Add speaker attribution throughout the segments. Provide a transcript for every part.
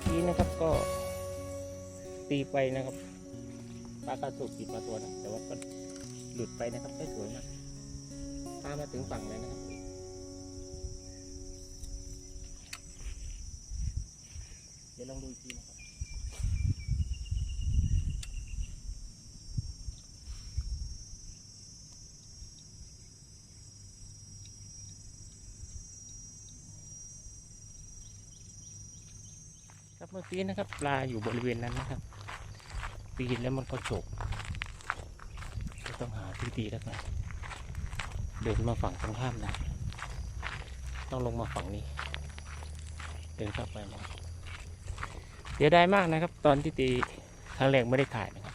Speaker 1: ื่อกี้นะครับก็ตีไปนะครับปลากระสุกติดมาตัวนะแต่ว่าก็หลุดไปนะครับได้สวยมากพามาถึงฝั่งเลยนะครับเดี๋ยวลองดูอีกทีนะ เมื่อกี้นะครับ ปลาอยู่บริเวณนั้นนะครับ ปีนแล้วมันก็ฉกก็ต้องหาที่ตีแล้วกันเดินมาฝั่งตรงข้ามนะ ต้องลงมาฝั่งนี้ เดินเข้าไปนะเสียดายมากนะครับ ตอนที่ตีครั้งแรกไม่ได้ถ่ายนะครับ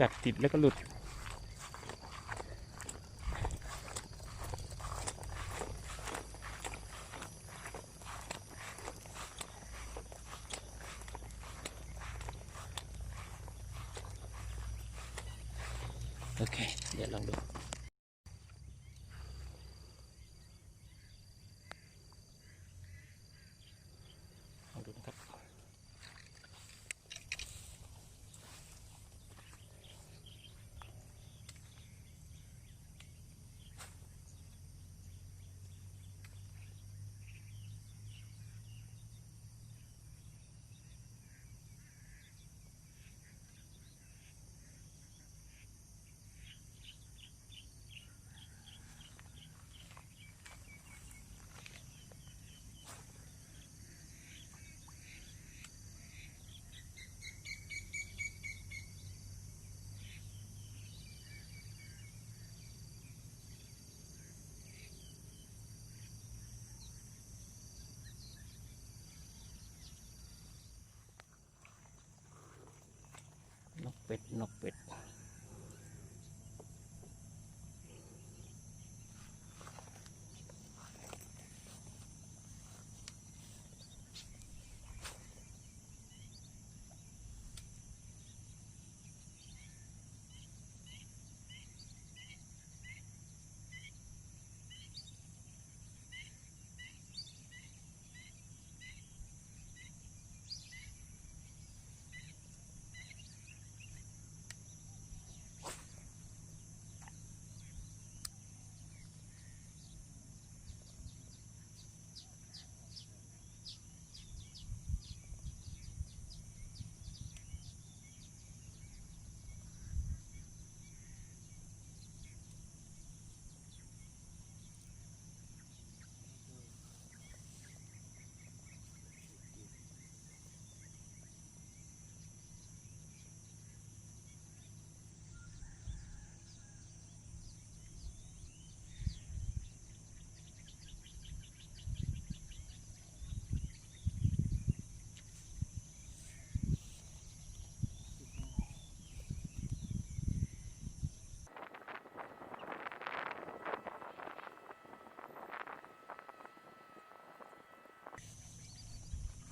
Speaker 1: กัดติดแล้วก็หลุด โอเค เดี๋ยวลองดู ลองดูนะครับ นก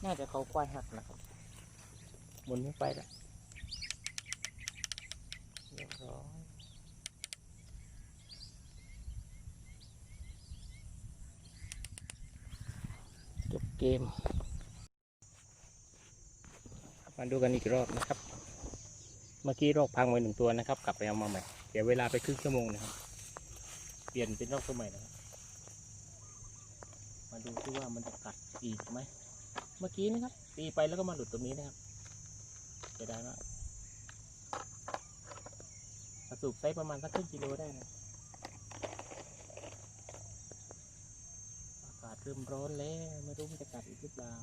Speaker 1: น่าจะเขาควายหักนะครับหมุนไม่ไปแล้วเรียบร้อยจบเกม มาดูกันอีกรอบนะครับ เมื่อกี้รอบพังไปหนึ่งตัวนะครับ กลับไปเอามาใหม่เดี๋ยวเวลาไปครึ่งชั่วโมงนะครับ เปลี่ยนเป็นรอบตัวใหม่นะครับ มาดูที่ว่ามันจะกัดอีกไหม เมื่อกี้นะครับ ตีไปแล้วก็มาหลุดตรงนี้นะครับจะได้มากกระสุกไซส์ประมาณสักครึ่งกิโลได้นะอากาศเริ่มร้อนแล้วไม่รู้มันจะกัดอีกหรือเปล่า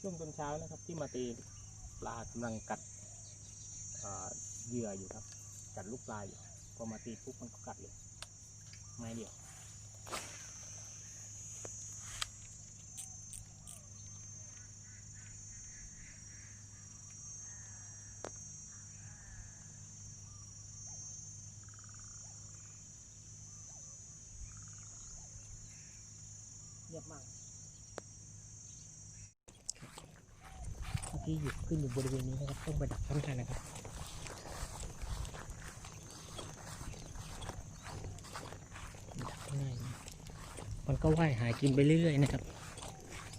Speaker 1: ช่วงตอนเช้านะครับ ที่มาตีปลากำลังกัดเหยื่ออยู่ครับ กัดลูกปลาอยู่พอมาตีปุ๊บมันก็กัดเลยไม่เดียว เมากเมื่อกี้หยุดขึ้นอยู่บริเวณนี้นะครับ ต้องไปดักข้างในนะครับดักข้างในมันก็ว่ายหายกินไปเรื่อยๆนะครับ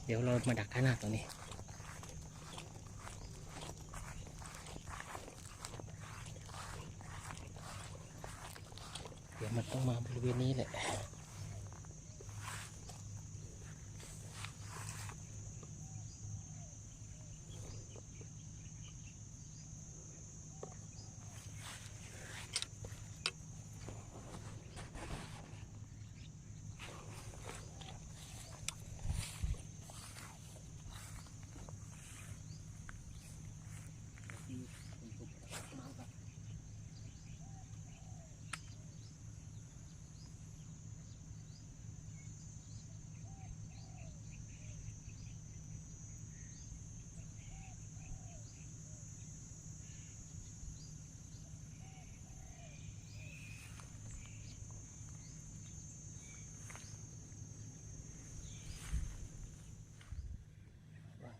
Speaker 1: เดี๋ยวเรามาดักข้างหน้าตรงนี้เดี๋ยวมันต้องมาบริเวณนี้แหละ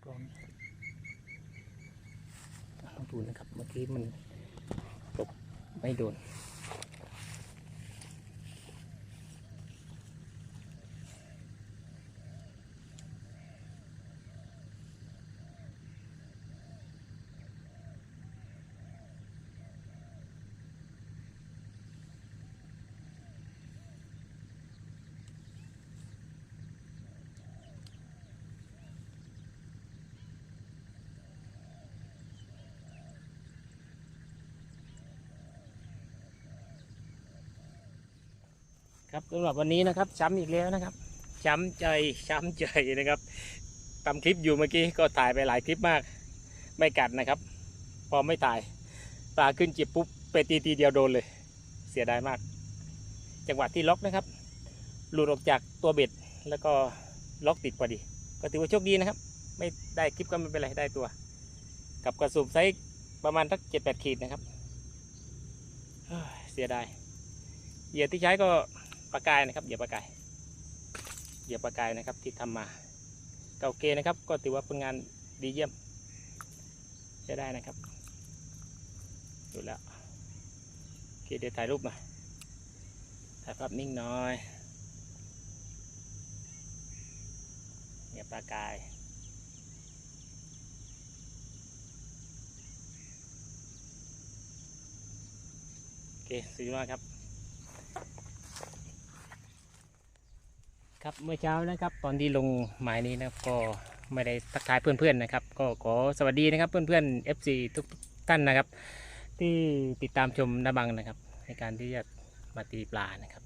Speaker 1: กล้องลองดูนะครับ เมื่อกี้มันตกไม่โดน ครับสำหรับวันนี้นะครับช้ำอีกแล้วนะครับ ช้ำใจช้ำใจนะครับทำคลิปอยู่เมื่อกี้ก็ถ่ายไปหลายคลิปมาก ไม่กัดนะครับ พอไม่ถ่ายปลาขึ้นจิบปุ๊บไปตีทีเดียวโดนเลย เสียดายมาก จังหวะที่ล็อกนะครับ หลุดออกจากตัวเบ็ดแล้วก็ล็อกติดพอดี ก็ถือว่าโชคดีนะครับ ไม่ได้คลิปก็ไม่เป็นไรได้ตัว กับกระสุนไซส์ประมาณสักเจ็ดแปดขีดนะครับเสียดายเหยื่อที่ใช้ก็ ปลากายนะครับเหยื่อปลากายเหยื่อปลากายนะครับที่ทำมาเก่าเกนะครับก็ถือว่าเป็นงานดีเยี่ยมใช้ได้นะครับดูแล้วโอเคเดี๋ยวถ่ายรูปหน่อยถ่ายภาพนิ่งหน้อยเหยื่อปลากายโอเคสุดยอดครับ ครับเมื่อเช้านะครับ ตอนที่ลงหมายนี้นะครับก็ไม่ได้ทักทายเพื่อนๆนะครับ ก็ขอสวัสดีนะครับเพื่อนๆ FC ทุกท่านนะครับ ที่ติดตามชมนาบังนะครับ ในการที่จะมาตีปลานะครับ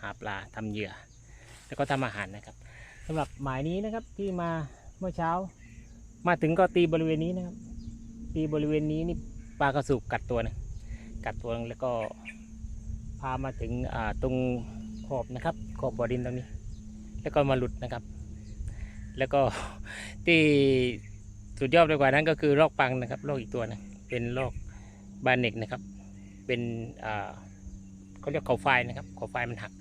Speaker 1: หาปลาทำเหยื่อ แล้วก็ทำอาหารนะครับสำหรับหมายนี้นะครับที่มาเมื่อเช้า มาถึงก็ตีบริเวณนี้นะครับ ตีบริเวณนี้นี่ปลากระสุกกัดตัวนึงกัดตัวแล้วก็พามาถึงตรงขอบนะครับขอบบ่อดินตรงนี้ แล้วก็มาหลุดนะครับ แล้วก็ที่สุดยอดไปกว่านั้นก็คือลอกปังนะครับลอกอีกตัวหนึงเป็นลอกบานเน็กนะครับ เป็นเขาเรียกเขาไฟนะครับเขาไฟมันหัก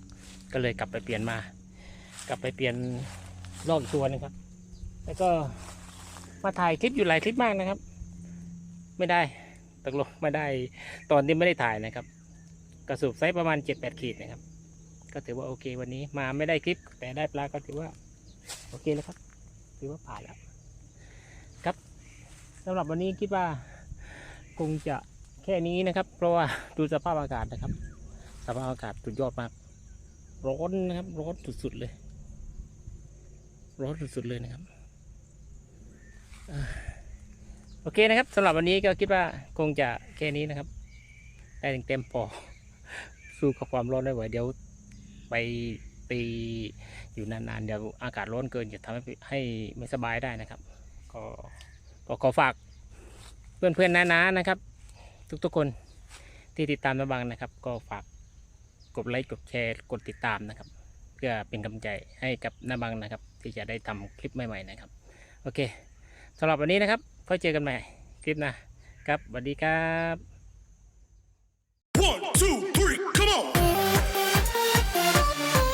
Speaker 1: ก็เลยกลับไปเปลี่ยนมา กลับไปเปลี่ยนลอกอีกตัวหนึงครับ แล้วก็มาถ่ายคลิปอยู่หลายคลิปมากนะครับ ไม่ได้ตกลงไม่ได้ตอนที่ไม่ได้ถ่ายนะครับ กระสุบไซส์ประมาณ 7-8 ขีดนะครับ ก็ถือว่าโอเควันนี้มาไม่ได้คลิป แต่ได้ปลาก็ถือว่าโอเคแล้วครับถือว่าผ่านแล้วครับสำหรับวันนี้คิดว่าคงจะแค่นี้นะครับ เพราะว่าดูสภาพอากาศนะครับ สภาพอากาศสุดยอดมาก ร้อนนะครับร้อนสุดๆเลย ร้อนสุดๆเลยนะครับโอเคนะครับสำหรับวันนี้ก็คิดว่าคงจะแค่นี้นะครับ ได้เต็มพอสู้กับความร้อนได้ไหวเดี๋ยว ไปตีอยู่นานๆ เดี๋ยวอากาศร้อนเกินจะทำให้ให้ไม่สบายได้นะครับ ก็ก็ขอฝากเพื่อนๆน้าๆนะครับ ทุกๆคนที่ติดตามระบังนะครับ ก็ฝากกดไลค์กดแชร์กดติดตามนะครับ เพื่อเป็นกำลังใจให้กับนาบังนะครับ ที่จะได้ทำคลิปใหม่ๆนะครับ โอเคสำหรับวันนี้นะครับค่อยเจอกันใหม่คลิปหนะครับสวัสดีครับ
Speaker 2: One, two, three, come on! Thank you.